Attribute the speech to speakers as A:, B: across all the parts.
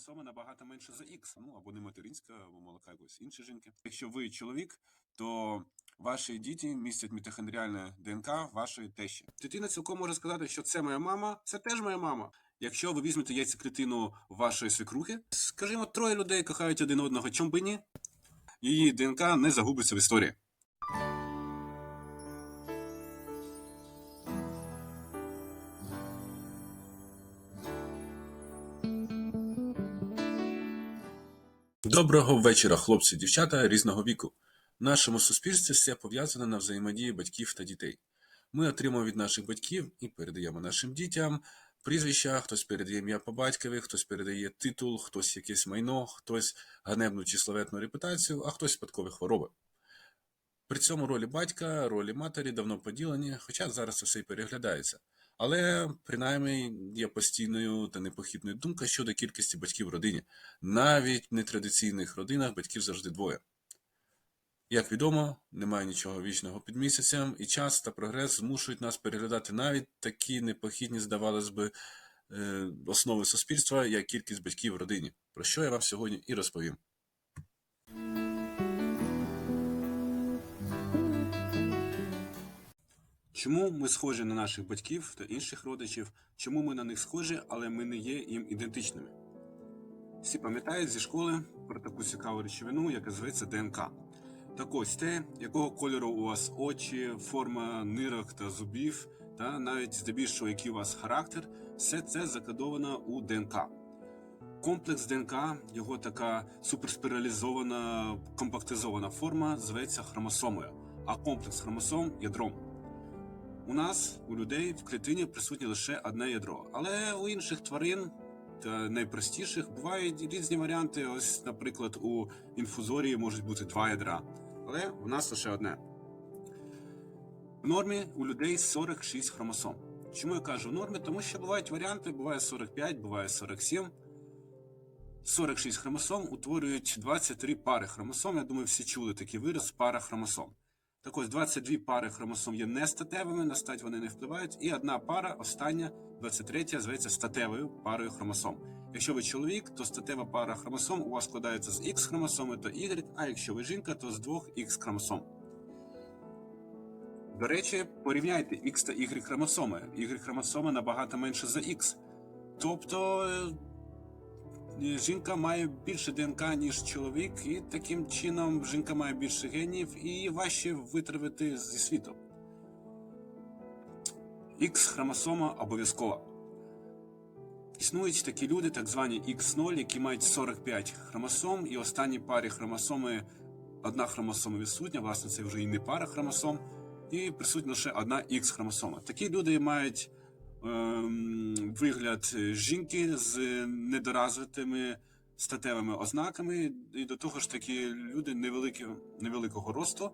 A: хромосоми набагато менше за X, ну або не материнська, або молока якоїсь іншої жінки. Якщо ви чоловік, то ваші діти містять мітохондріальне ДНК вашої тещі. Дитина цілком може сказати, що це моя мама, це теж моя мама. Якщо ви візьмете яйцеклітину вашої свекрухи, скажімо, троє людей кохають один одного, чом би ні? Її ДНК не загубиться в історії. Доброго вечора, хлопці, дівчата різного віку. В нашому суспільстві все пов'язане на взаємодії батьків та дітей. Ми отримуємо від наших батьків і передаємо нашим дітям прізвища, хтось передає ім'я по батькові, хтось передає титул, хтось якесь майно, хтось ганебну чи славетну репутацію, а хтось спадкові хвороби. При цьому ролі батька, ролі матері давно поділені, хоча зараз все і переглядається. Але принаймні є постійною та непохитною думка щодо кількості батьків в родині. Навіть в нетрадиційних родинах батьків завжди двоє. Як відомо, немає нічого вічного під місяцем, і час та прогрес змушують нас переглядати навіть такі непохідні, здавалось би, е, основи суспільства, як кількість батьків в родині, про що я вам сьогодні і розповім. Чому ми схожі на наших батьків та інших родичів? Чому ми на них схожі, але ми не є їм ідентичними? Всі пам'ятають зі школи про таку цікаву речовину, яка зветься ДНК. Так ось те, якого кольору у вас очі, форма нирок та зубів, та навіть здебільшого, який у вас характер, все це закодовано у ДНК. Комплекс ДНК, його така суперспіралізована, компактизована форма, зветься хромосомою, а комплекс хромосом ядром. У нас, у людей, в клітині присутнє лише одне ядро, але у інших тварин та найпростіших бувають різні варіанти. Ось, наприклад, у інфузорії можуть бути два ядра, але у нас лише одне. В нормі у людей 46 хромосом. Чому я кажу в нормі? Тому що бувають варіанти, буває 45, буває 47. 46 хромосом утворюють 23 пари хромосом. Я думаю, всі чули такий вираз пара хромосом. Так ось 22 пари хромосом є нестатевими, на стать вони не впливають, і одна пара, остання, 23, зветься статевою парою хромосом. Якщо ви чоловік, то статева пара хромосом у вас складається з X хромосоми та Y, а якщо ви жінка, то з двох X хромосом. До речі, порівняйте X та Y хромосоми. Y хромосоми набагато менше за X. Тобто е, жінка має більше ДНК, ніж чоловік, і таким чином жінка має більше генів і важче витравити зі світу. Х хромосома обов'язкова. Існують такі люди, так звані X0, які мають 45 хромосом, і останній парі хромосоми одна хромосома відсутня, власне, це вже і не пара хромосом, і присутня лише одна X хромосома. Такі люди мають ем, вигляд жінки з недоразвитими статевими ознаками, і до того ж такі люди невеликі, невеликого росту,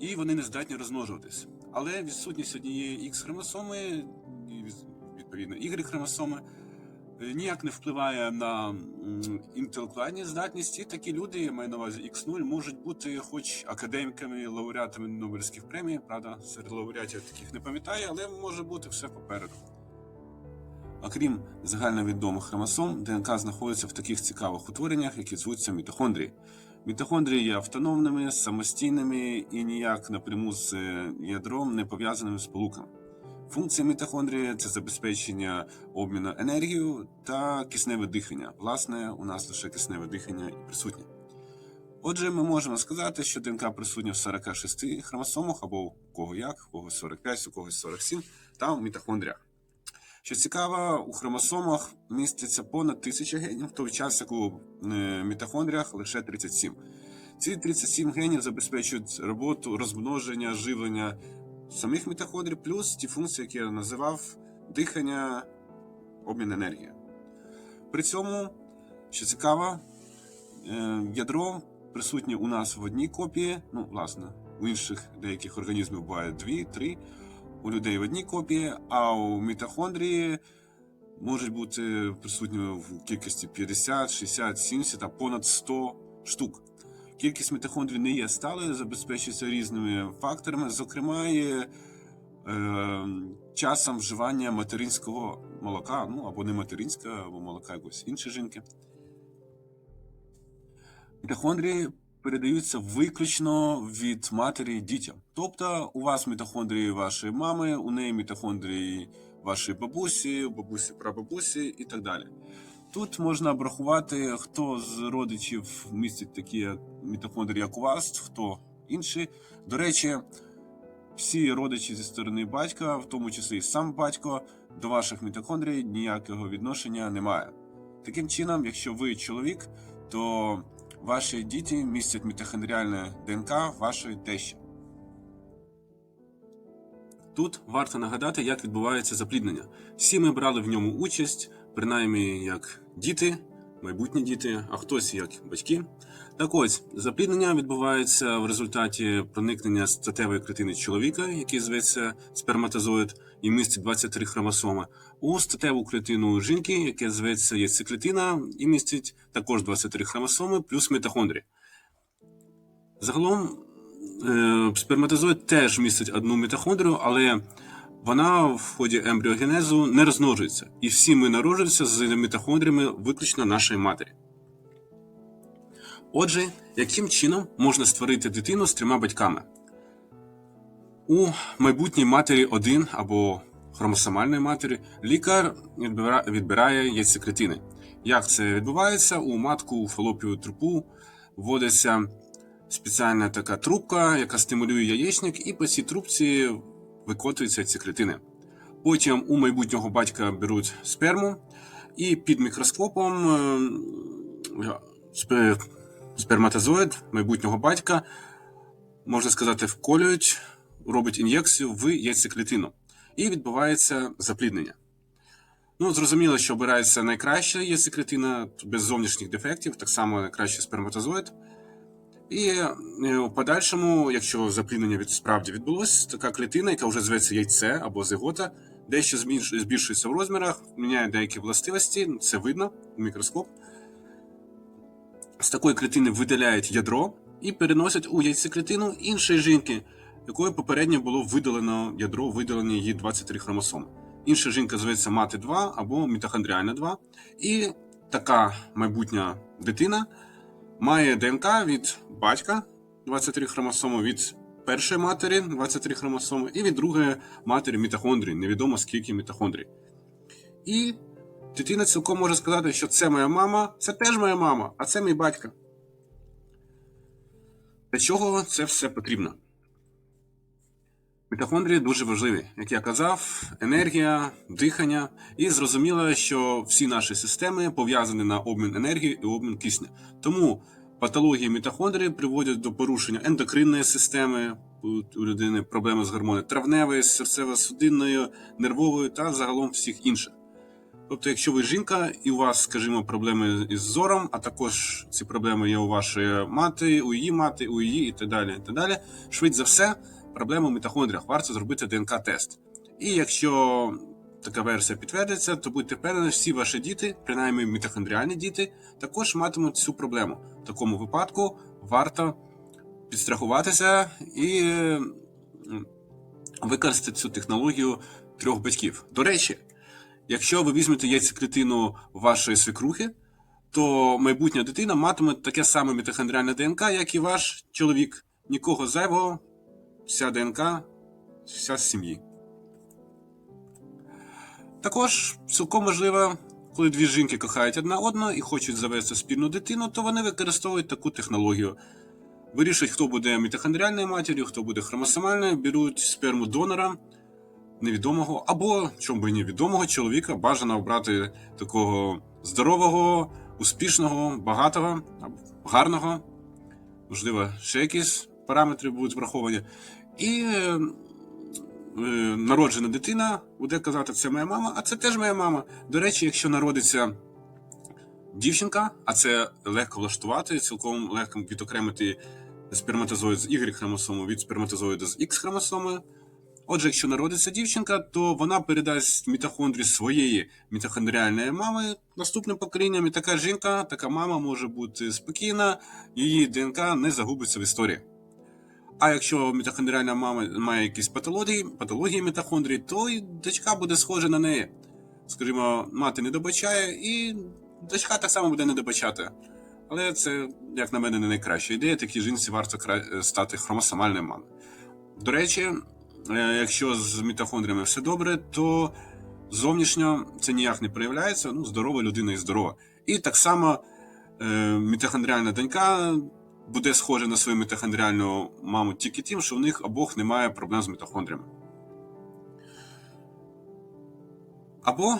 A: і вони не здатні розмножуватись. Але відсутність однієї X хромосоми, і відповідно Y хромосоми, е, ніяк не впливає на інтелектуальні здатності. Такі люди, я маю на увазі X0, можуть бути хоч академіками, лауреатами Нобелівських премій. Правда, серед лауреатів таких не пам'ятаю, але може бути все попереду. Окрім загальновідомих хромосом, ДНК знаходиться в таких цікавих утвореннях, які звуться мітохондрії. Мітохондрії є автономними, самостійними і ніяк напряму з е, ядром не пов'язаними сполуками. Функція мітохондрії це забезпечення обміну енергією та кисневе дихання. Власне, у нас лише кисневе дихання і присутнє. Отже, ми можемо сказати, що ДНК присутня в 46 хромосомах або у кого як, у когось 45, у когось 47, та в мітохондріях. Що цікаво, у хромосомах міститься понад тисяча генів, в той час як у е, мітохондріях лише 37. Ці 37 генів забезпечують роботу, розмноження, живлення самих мітохондрій, плюс ті функції, які я називав дихання, обмін енергії. При цьому, що цікаво, е, ядро присутнє у нас в одній копії, ну, власне, у інших деяких організмів буває дві, три у людей в одній копії, а у мітохондрії можуть бути присутні в кількості 50, 60, 70 та понад 100 штук. Кількість мітохондрій не є сталою, забезпечується різними факторами, зокрема, і, е, часом вживання материнського молока, ну або не материнська, або молока якоїсь іншої жінки. Мітохондрії передаються виключно від матері дітям. Тобто у вас мітохондрії вашої мами, у неї мітохондрії вашої бабусі, бабусі прабабусі і так далі. Тут можна обрахувати, хто з родичів містить такі мітохондрії, як у вас, хто інші. До речі, всі родичі зі сторони батька, в тому числі і сам батько, до ваших мітохондрій ніякого відношення немає. Таким чином, якщо ви чоловік, то ваші діти містять мітохондріальне ДНК вашої тещі. Тут варто нагадати, як відбувається запліднення. Всі ми брали в ньому участь, принаймні як діти, майбутні діти, а хтось як батьки. Так ось, запліднення відбувається в результаті проникнення статевої клітини чоловіка, який зветься сперматозоїд, і містить 23 хромосоми, у статеву клітину жінки, яке зветься яйцеклітина, і містить також 23 хромосоми плюс мітохондрії. Загалом е, сперматозоїд теж містить одну мітохондрію, але вона в ході ембріогенезу не розмножується. І всі ми народжуємося з мітохондріями виключно нашої матері. Отже, яким чином можна створити дитину з трьома батьками? У майбутній матері один або хромосомальної матері лікар відбирає яйцеклітини. Як це відбувається? У матку у фалопію трупу вводиться спеціальна така трубка, яка стимулює яєчник, і по цій трубці викотуються ці клітини. Потім у майбутнього батька беруть сперму, і під мікроскопом е, сперматозоїд майбутнього батька, можна сказати, вколюють, робить ін'єкцію в яйцеклітину. І відбувається запліднення. Ну, зрозуміло, що обирається найкраща яйцеклітина без зовнішніх дефектів, так само найкращий сперматозоїд. І е, в подальшому, якщо запліднення від справді відбулось, така клітина, яка вже зветься яйце або зигота, дещо збільшується в розмірах, міняє деякі властивості, це видно в мікроскоп. З такої клітини видаляють ядро і переносять у яйцеклітину іншої жінки, якою попередньо було видалено ядро, видалені її 23 хромосоми. Інша жінка зветься мати 2 або мітохондріальна 2. І така майбутня дитина має ДНК від батька 23 хромосоми, від першої матері 23 хромосоми, і від другої матері мітохондрій, невідомо скільки мітохондрій. І дитина цілком може сказати, що це моя мама, це теж моя мама, а це мій батько. Для чого це все потрібно? Мітохондрії дуже важливі, як я казав, енергія, дихання, і зрозуміло, що всі наші системи пов'язані на обмін енергії і обмін кисню. Тому патології мітохондрії приводять до порушення ендокринної системи, у людини проблеми з гормони травневої, серцево-судинною, нервовою та загалом всіх інших. Тобто, якщо ви жінка і у вас, скажімо, проблеми із зором, а також ці проблеми є у вашої мати, у її мати, у її і так далі. І так далі, швидше за все, проблема в мітохондріях. Варто зробити ДНК-тест. І якщо така версія підтвердиться, то будьте впевнені, всі ваші діти, принаймні мітохондріальні діти, також матимуть цю проблему. В такому випадку варто підстрахуватися і використати цю технологію трьох батьків. До речі, якщо ви візьмете яйцеклітину вашої свекрухи, то майбутня дитина матиме таке саме мітохондріальне ДНК, як і ваш чоловік. Нікого зайвого, вся ДНК, вся сім'ї. Також цілком можливо, коли дві жінки кохають одна одну і хочуть завести спільну дитину, то вони використовують таку технологію. Вирішують, хто буде мітохондріальною матір'ю, хто буде хромосомальною, беруть сперму донора невідомого, або чому би невідомого чоловіка бажано обрати такого здорового, успішного, багатого, гарного, можливо, ще якісь параметри будуть враховані. І е, е, народжена дитина буде казати, це моя мама, а це теж моя мама. До речі, якщо народиться дівчинка, а це легко влаштувати, цілком легко відокремити сперматозоїд з Y хромосоми від сперматозоїду з X хромосоми. Отже, якщо народиться дівчинка, то вона передасть мітохондрії своєї мітохондріальної мами наступним поколінням, і така жінка, така мама може бути спокійна, її ДНК не загубиться в історії. А якщо мітохондріальна мама має якісь патології, патології мітохондрій, то і дочка буде схожа на неї. скажімо, мати не добачає, і дочка так само буде не добачати. Але це, як на мене, не найкраща ідея. Такій жінці варто стати хромосомальною мамою. До речі, е, якщо з мітохондріями все добре, то зовнішньо це ніяк не проявляється. Ну, здорова людина і здорова. І так само е, мітохондріальна донька буде схожа на свою мітохондріальну маму тільки тим, що в них обох немає проблем з мітохондріями. Або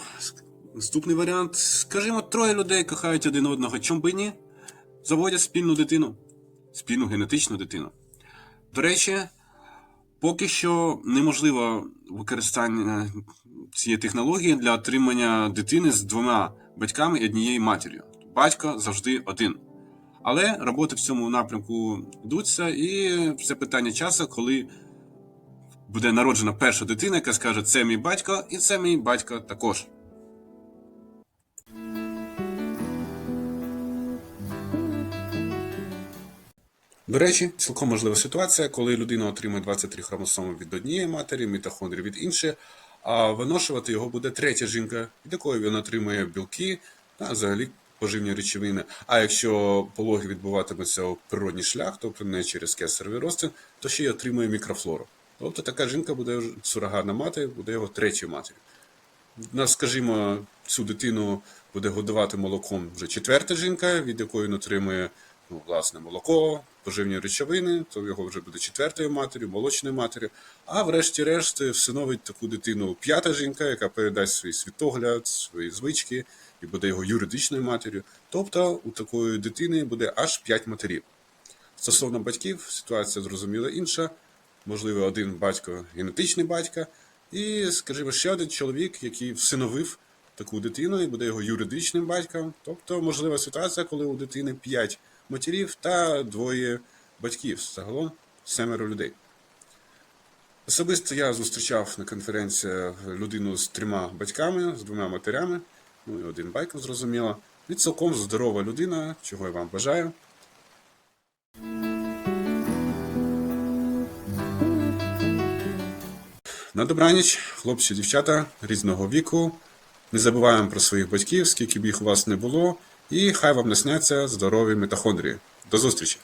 A: наступний варіант: скажімо, троє людей кохають один одного, чом би ні? Заводять спільну дитину, спільну генетичну дитину. До речі, поки що неможливо використання цієї технології для отримання дитини з двома батьками і однією матір'ю. Батько завжди один. Але роботи в цьому напрямку йдуться, і це питання часу, коли буде народжена перша дитина, яка скаже: це мій батько, і це мій батько також. До речі, цілком можлива ситуація, коли людина отримує 23 хромосоми від однієї матері, мітохондрії від іншої, а виношувати його буде третя жінка, від якої він отримує білки та взагалі поживні речовини. А якщо пологи відбуватимуться у природній шлях, тобто не через кесаревий розтин, то ще й отримує мікрофлору. Тобто така жінка буде сурогатна мати, буде його третьою матір'ю. Нас, скажімо, цю дитину буде годувати молоком вже четверта жінка, від якої він отримує ну, власне молоко, поживні речовини, то його вже буде четвертою матір'ю, молочною матір'ю. А врешті-решт всиновить таку дитину п'ята жінка, яка передасть свій світогляд, свої звички і буде його юридичною матір'ю. Тобто у такої дитини буде аж п'ять матерів. Стосовно батьків, ситуація зрозуміла інша. Можливо, один батько генетичний батька, і, скажімо, ще один чоловік, який всиновив таку дитину і буде його юридичним батьком. Тобто, можлива ситуація, коли у дитини п'ять матерів та двоє батьків, загалом семеро людей. Особисто я зустрічав на конференціях людину з трьома батьками, з двома матерями, ну і один батько, зрозуміло. І цілком здорова людина, чого я вам бажаю. На добраніч, хлопці, дівчата різного віку. Не забуваємо про своїх батьків, скільки б їх у вас не було, і хай вам не сняться здорові мітохондрії. До зустрічі!